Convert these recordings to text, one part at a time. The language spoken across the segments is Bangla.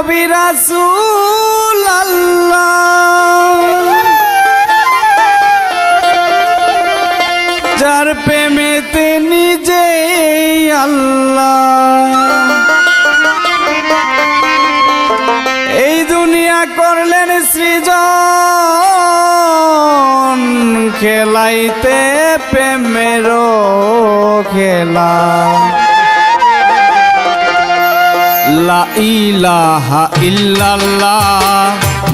নবী রাসূল আল্লাহ। যার প্রেমেতে নিজে আল্লাহ। এই দুনিয়া করলেন সৃজন খেলাইতে প্রেমেরও খেলা। ইলাহা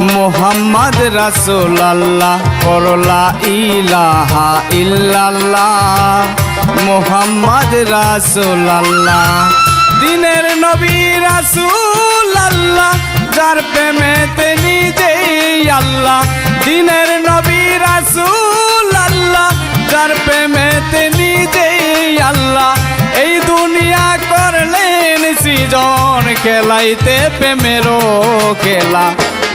মোহাম্মদ রাসূলুল্লাহ করলা ইলাহা ইল্লাল্লাহ মোহাম্মদ রাসূলুল্লাহ দিনের নবী রাসূলুল্লাহ যার প্রেমেতে নিজেই আল্লাহ দিনের নবী রাসূলুল্লাহ যার প্রেমেতে নিজেই খেলাইতে প্রেমেরও খেলা।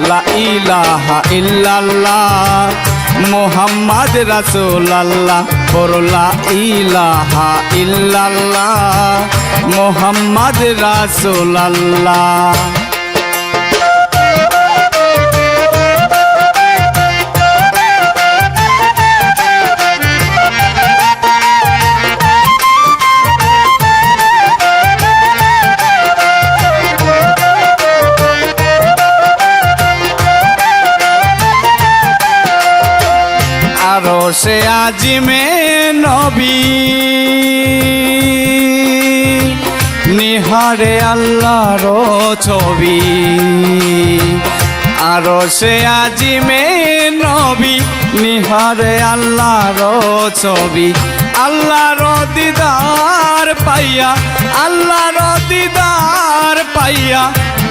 লা ইলাহা ইল্লাল্লাহ মোহাম্মদ রাসূলুল্লাহ। করলা ইলাহা ইল্লাল্লাহ মোহাম্মদ রাসূলুল্লাহ। আরও সে আজিমে নবী। নিহারে আল্লাহর ছবি। আরও সে আজিমে নবী, নিহারে আল্লাহর ছবি। আল্লাহর দিদার পাইয়া, আল্লাহর দিদার পাইয়া,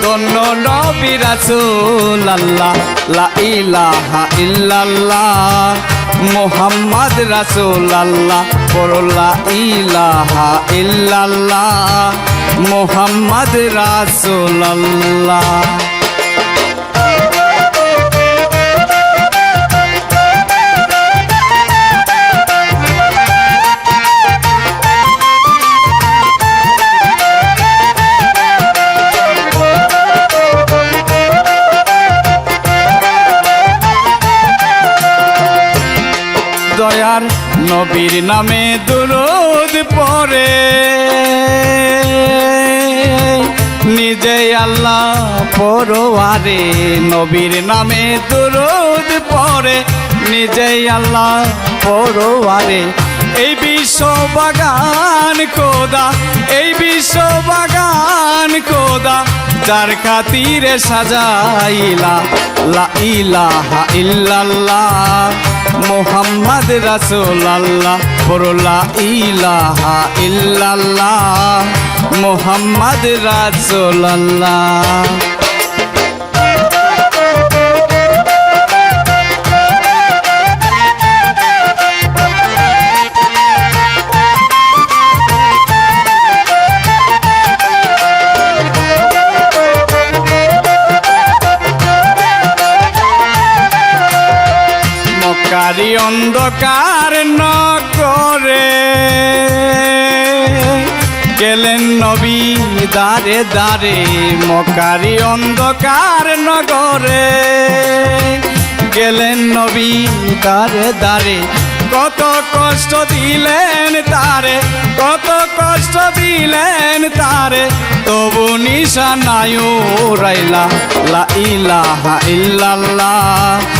ধন্য নবী রাসূল আল্লাহ, লা ইলাহা ইল্লাল্লাহ। মোহাম্মদ রাসূল আল্লাহ করলা ইলাহা ইল্লাল্লাহ। মোহাম্মদ রাসূল দয়ার নবীর নামে দুরুদ পরে নিজে আল্লাহ পরোয়ারে নবীর নামে দুরুদ পরে নিজে আল্লাহ পরোয়ারে এই বিশ্ব বাগান কোদা এই বিশ্ব বাগান যার খাতিরে সাজাইলা লা ইলাহা ইল্লাল্লাহ মোহাম্মদ রাসূলুল্লাহ বরলা ইলাহা ইল্লাল্লাহ মোহাম্মদ রাসূলুল্লাহ। মকারি অন্ধকার নগরে। গেলেন নবী দারে দারে মকারি অন্ধকার নগরে। গেলেন নবী দারে দারে কত কষ্ট দিলেন তারে, কত কষ্ট দিলেন তারে। তবু নিশানায়ু রাইলা, লা ইলাহা ইল্লাল্লাহ।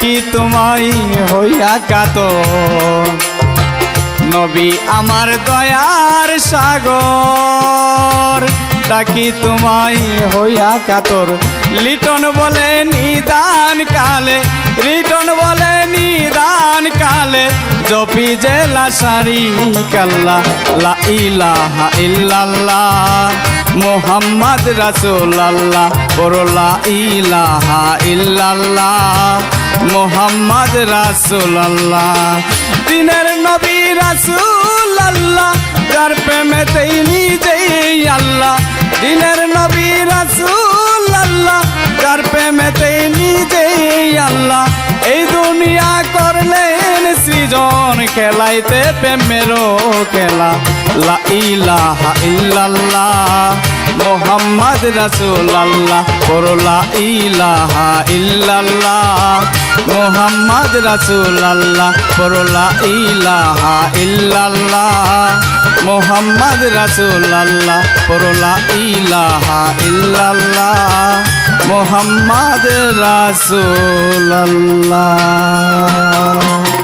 ডাকি তোমায় হইয়া কাত নবী আমার দয়ার সাগর ডাকি তোমায় হইয়া কাতর লিটন বলে নিদান কালে রিটন বলে নিদান কালে, জপি যে লাসারি কাল্লা, লা ইলাহা ইল্লাল্লাহ, মোহাম্মদ রাসূলুল্লাহ, বড় লা ইলাহা ইল্লাল্লাহ। মোহাম্মদ রাসূলুল্লাহ, দিনের নবী রাসূলুল্লাহ, যার প্রেমেতেই নিজেই আল্লাহ। দিনের নবী রাসূলুল্লাহ, যার প্রেমেতেই নিজেই আল্লাহ। এই দুনিয়া করলেন সৃজন খেলাইতে প্রেমেরও খেলা। লা ইলাহা ইল্লাল্লাহ। মোহাম্মদ রাসূলুল্লাহ করলা ইলাহা ইল্লাল্লাহ। মোহাম্মদ রাসূলুল্লাহ করলা ইলাহা ইল্লাল্লাহ। মোহাম্মদ রাসূলুল্লাহ করলা ইলাহা ইল্লাল্লাহ। মোহাম্মদ রাসূলুল্লাহ।